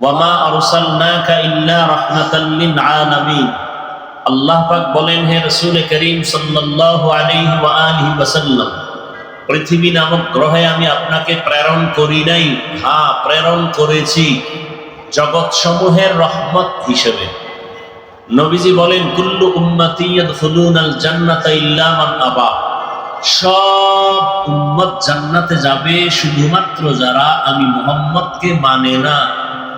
ওয়ামা আরসালনাকা ইল্লা বলেন, হে গ্রহে আমি আপনাকে প্রেরণ হ্যাঁ প্রেরণ করেছি জগৎ সমূহের রহমত হিসেবে। নবীজি বলেন, কুল্লু উম্মতি সব উম্মত জান্নাতে যাবে শুধুমাত্র যারা আমি মুহাম্মদকে মানে না।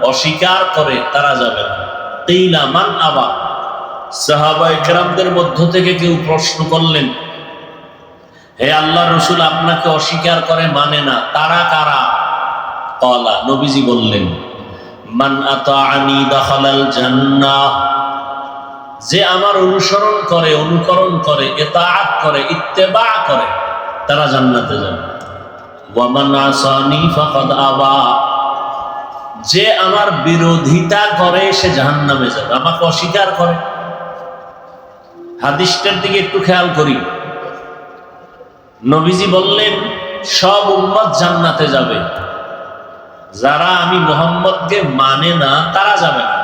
অস্বীকার করে, তারা যাবে না। তেইলা, মান আবা। সাহাবা একরামদের মধ্য থেকে কেউ প্রশ্ন করলেন, হে আল্লাহ রসুল, আপনাকে অস্বীকার করে মানে না, তারা কারা? কলা, নবীজি বললেন, মান আতাআনি দাখালাল যে আমার অনুসরণ করে, অনুকরণ করে এতাআত করে, ইত্তেবা করে, তারা জান্নাতে যাবে। ওয়ামান আসানি ফাকাদ আবা। যে আমার বিরোধিতা করে, সে জাহান্নামে যাবে। আমাকে অস্বীকার করে। হাদিসটার দিকে একটু খেয়াল করি। নবীজি বললেন, সব উম্মত জান্নাতে যাবে। যারা আমি মোহাম্মদকে মানে না, তারা যাবে না।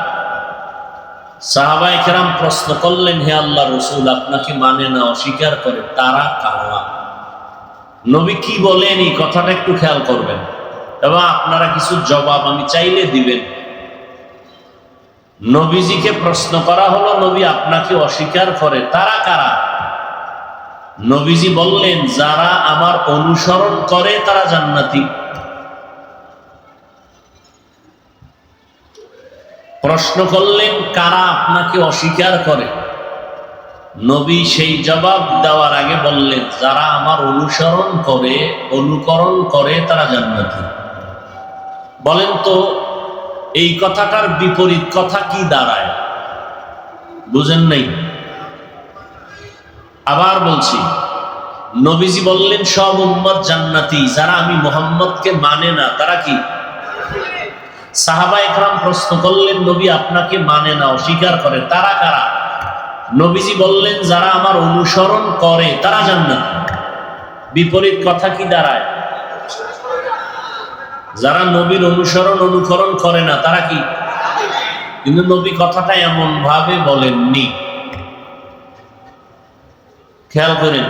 সাহাবাই কেরাম প্রশ্ন করলেন, হে আল্লাহ রসুল, আপনাকে মানে না, অস্বীকার করে, তারা কারা? নবী কি বলেন, এই কথাটা একটু খেয়াল করবেন। এবং আপনারা কিছু জবাব আমি চাইলে দিবেন। নবীজিকে প্রশ্ন করা হলো, নবী, আপনাকে অস্বীকার করে তারা কারা? নবীজি বললেন, যারা আমার অনুসরণ করে তারা জান্নাতি। প্রশ্ন করলেন, কারা আপনাকে অস্বীকার করে? নবী সেই জবাব দেওয়ার আগে বললেন, যারা আমার অনুসরণ করে, অনুকরণ করে তারা জান্নাতি। বলেন তো, এই কথাটার বিপরীত কথা কি দাঁড়ায়? বুঝেন নাই? আবার বলছি, নবীজি বললেন, সব উম্মত জান্নাতি, যারা আমি মোহাম্মদকে মানে না, তারা কি? সাহাবা একরাম প্রশ্ন করলেন, নবী আপনাকে মানে না, অস্বীকার করে, তারা কারা? নবীজি বললেন, যারা আমার অনুসরণ করে, তারা জান্নাতি। বিপরীত কথা কি দাঁড়ায়? যারা নবীর অনুসরণ অনুকরণ করে না, তারা কি? কিন্তু নবী কথাটা এমন ভাবে বলেননি। খেয়াল করেন,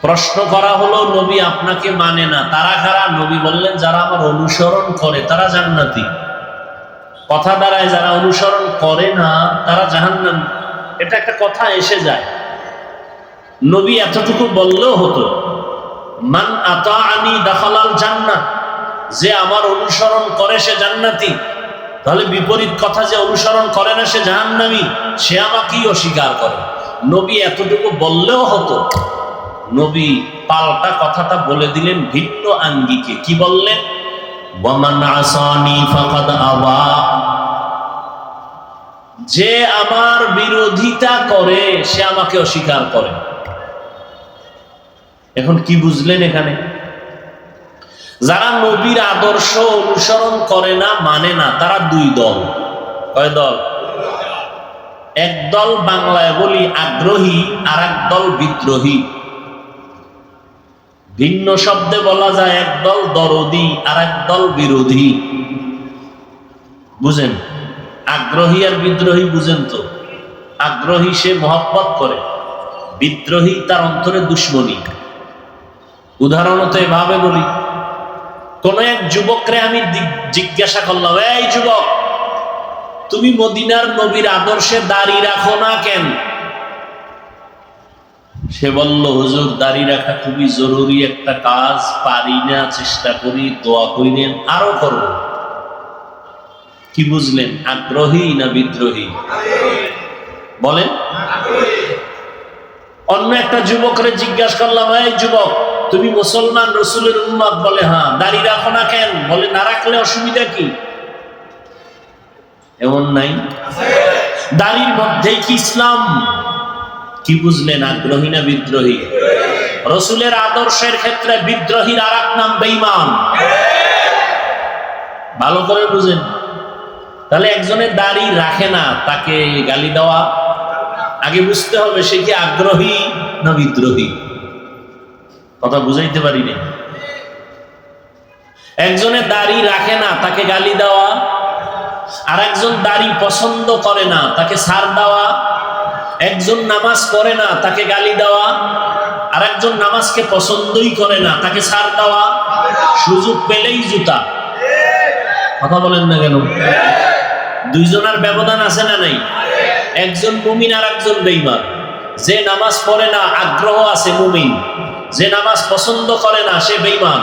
প্রশ্ন করা হলো, নবী আপনাকে মানে না, তারা কারা? নবী বললেন, যারা আমার অনুসরণ করে, তারা জান্নাতি। কথা দ্বারায় যারা অনুসরণ করে না, তারা জাহান্নাম। এটা একটা কথা এসে যায়। নবী এতটুকু বললেও হতো, মান আতা আনি দাখালাল জান্নাত। যে আমার অনুসরণ করে সে জান্নাতি, তাহলে বিপরীত কথা যে অনুসরণ করে না সে জাহান্নামি, সে আমাকেই অস্বীকার করে। নবী এতটুকু বললেও হতো, নবী পাল্টা কথাটা বলে দিলেন ভিন্ন আঙ্গিকে। কি বললেন? যে আমার বিরোধিতা করে, সে আমাকে অস্বীকার করে। এখন কি বুঝলেন এখানে? যারা নবীর আদর্শ অনুসরণ করে না মানে না, তারা দুই দল। কয় দল? এক দল বাংলায় বলি আগ্রহী আর এক দল বিদ্রোহী। ভিন্ন শব্দে বলা যায় এক দল দরদি আর এক দল বিরোধী। বুঝেন? আগ্রহী আর বিদ্রোহী বুঝেন তো? আগ্রহী সে মহব্বত করে, বিদ্রোহী তার অন্তরে দুশ্মনী। উদাহরণত এভাবে বলি কোন এক যুবকরে আমি জিজ্ঞাসা করলাম, এই যুবক, তুমি মদিনার নবীর আদর্শে দাঁড়িয়ে রাখো না কেন? সে বলল, হুজুর, দাড়ি রাখা খুবই জরুরি, একটা কাজ পারি না, চেষ্টা করি, দোয়া করি করিলেন আরও করব। কি বুঝলেন? আগ্রহী না বিদ্রোহী? বলেন। অন্য একটা যুবকরে জিজ্ঞাসা করলাম, এই যুবক তুমি মুসলমান রসুলের উম্মত বলে হ্যাঁ দাড়ি রাখো না কেন? বলে, না রাখলে অসুবিধা কি? এমন নাই? দাড়ির মধ্যেই কি ইসলাম? কি বুঝলেন আগ্রহী না বিদ্রোহী? রসুলের আদর্শের ক্ষেত্রে বিদ্রোহীর আর নাম বেইমান ভালো করে বুঝেন। তাহলে একজনের দাড়ি রাখে না, তাকে গালি দেওয়া, আগে বুঝতে হবে সে কি আগ্রহী না বিদ্রোহী? কথা বুঝাইতে পারি না একজনের দাড়ি রাখে না, তাকে গালি দেওয়া। আর একজন দাড়ি পছন্দ করে না, তাকে সার দেওয়া। একজন নামাজ পড়ে না, তাকে গালি দেওয়া। আর একজন নামাজকে পছন্দই করে না, তাকে সার দেওয়া। সুযোগ পেলেই জুতা। কথা বলেন না কেন? দুইজনের ব্যবধান আছে না নাই? একজন মুমিন আর একজন বেইমান যে নামাজ পড়ে না, আগ্রহ আছে মুমিন। যে নামাজ পছন্দ করে না সে বেইমান